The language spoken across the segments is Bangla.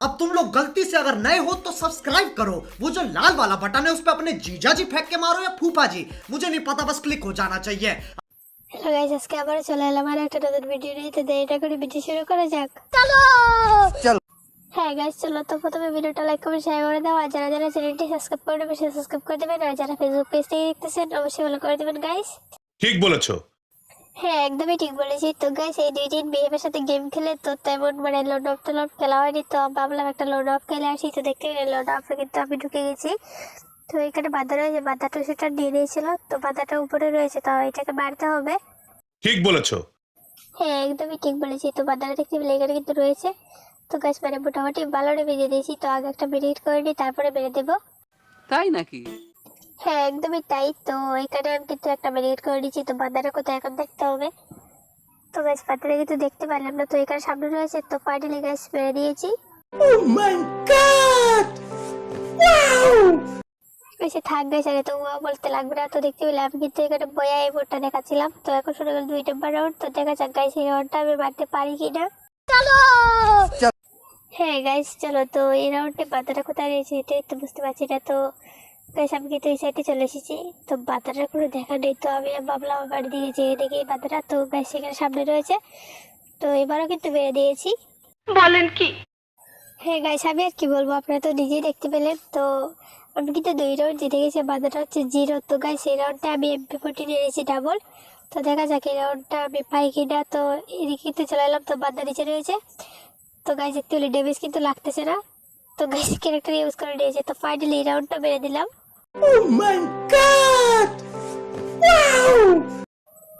अब तुम लोग गलती से अगर नए हो तो सब्सक्राइब करो वो जो लाल वाला बटन है उस पर अपने जीजा जी फेंक के मारो या फूफा जी मुझे नहीं पता बस क्लिक हो जाना चाहिए হ্যালো গাইস আজকে আবার চলে এলাম আর একটা নতুন ভিডিও নিয়ে তো দেরিটা করে ভিডিও শুরু করা যাক চলো হ্যাঁ গাইস চলো তো প্রথমে ভিডিওটা লাইক করে শেয়ার করে দাও আর যারা যারা চ্যানেলটি সাবস্ক্রাইব করে নেবে সে সাবস্ক্রাইব করে দেবেন আর যারা ফেসবুক পেজ থেকে দেখতেছেন অবশ্যই ফলো করে দেবেন গাইস ঠিক বলেছো হ্যাঁ একদমই ঠিক বলেছি তো গাইস এই দুই দিন বিহেভের সাথে গেম খেলে তো তেমন মানে লোড অফ টোড খেলা হয়নি। তো ভাবলাম একটা লোড অফ খেলে আসি। তো দেখতে গেলে লোড অফে কিন্তু আমি ঢুকে গেছি। তো এখানে বাধা রয়েছে। বাধাটা সেটা নিয়ে নিয়েছিল তো বাধাটা উপরে রয়েছে। তো এটাকে মারতে হবে। ঠিক বলেছ। হ্যাঁ একদমই ঠিক বলেছি তো বাদারা দেখতে পেলে এখানে কিন্তু রয়েছে। তো গাছ মানে মোটামুটি ভালোটা বেজে দিয়েছি। তো আগে একটা মেরিট করে নিই তারপরে বেড়ে দেবো। তাই নাকি? হ্যাঁ একদমই তাই তো। এখানে আমি কিন্তু একটা মেরিট করে নিয়েছি তো বাদারা কোথায় এখন দেখতে হবে। তো গাছ বাদারা কিন্তু দেখতে পারলাম না তো এখানে সামনে রয়েছে তো ফাইনালি গাছ মেরে দিয়েছি। বেশি থাক গেছে আরে তো ও বলতে লাগবে না তো দেখতে পেলে আমি কিন্তু এখানে বয়া এই বোর্ডটা দেখাচ্ছিলাম। তো এখন শুনে গেল দুই নাম্বার রাউন্ড তো দেখা যাক গাইস এই রাউন্ডটা আমি মারতে পারি কিনা। চলো! হ্যাঁ গাইস চলো তো এই রাউন্ডে বাতাটা কোথায় রয়েছে এটাই তো বুঝতে পারছি না তো গাইস আমি কিন্তু এই সাইডে চলে এসেছি। তো বাতাটার কোনো দেখা নেই তো আমি ভাবলাম আমার বাড়ি দিকে যেয়ে দেখি বাতাটা তো গাইস এখানে সামনে রয়েছে। তো এবারও কিন্তু বেড়ে দিয়েছি। বলেন কি? হ্যাঁ গাইস আমি আর কি বলব আপনারা তো নিজেই দেখতে পেলেন। তো আমি কিন্তু দুই রাউন্ড জিতে গেছি বাধাটা হচ্ছে জিরো তো গাইস এই রাউন্ডটা আমি এমপি ফোর্টি নিয়েছি ডাবল তো দেখা যাক এই রাউন্ডটা আমি পাই কিনা। তো এদিকে কিন্তু চলে এলাম তো বাধা নিচে রয়েছে। তো গাইস দেখতে পেলে ড্যামেজ কিন্তু লাগতেছে না। তো গাইস ক্যারেক্টার ইউজ করে নিয়েছে তো ফাইনালি এই রাউন্ডটা মেরে দিলাম। ও মাই গড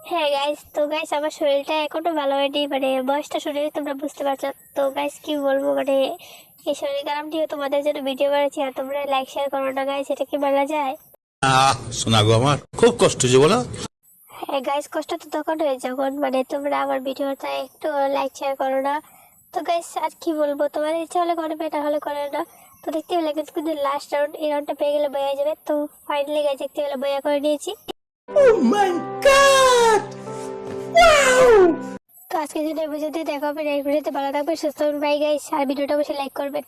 হ্যাঁ গাইস তো গাইস আমার শরীরটা এখনও ভালো হয়নি। মানে বয়সটা শুনে তোমরা বুঝতে পারছ। তো গাইস কি বলব মানে এই শরীর খারাপ নিয়েও তোমাদের জন্য ভিডিও বানাচ্ছি। আর তোমরা লাইক শেয়ার করো না গাইস এটা কি বলা যায়? আহ শোনা গো আমার খুব কষ্ট যে বলো। হ্যাঁ গাইস কষ্ট তো তখন হয় যখন মানে তোমরা আমার ভিডিওটা একটু লাইক শেয়ার করো না তো গাইস আর কি বলব? তোমাদের ইচ্ছা হলে করবে না হলে করে না তো দেখতে পেলে কিন্তু কিন্তু লাস্ট রাউন্ড এই রাউন্ডটা পেয়ে গেলে বয়া যাবে। তো ফাইনালি গাইস দেখতে পেলে বয়া করে নিয়েছি। তো আজকে যদি বুঝতে দেখা হবে নেক্সট ভিডিওতে ভালো থাকবে সুস্থ বাই গাইস আর ভিডিওটা অবশ্যই লাইক করবেন।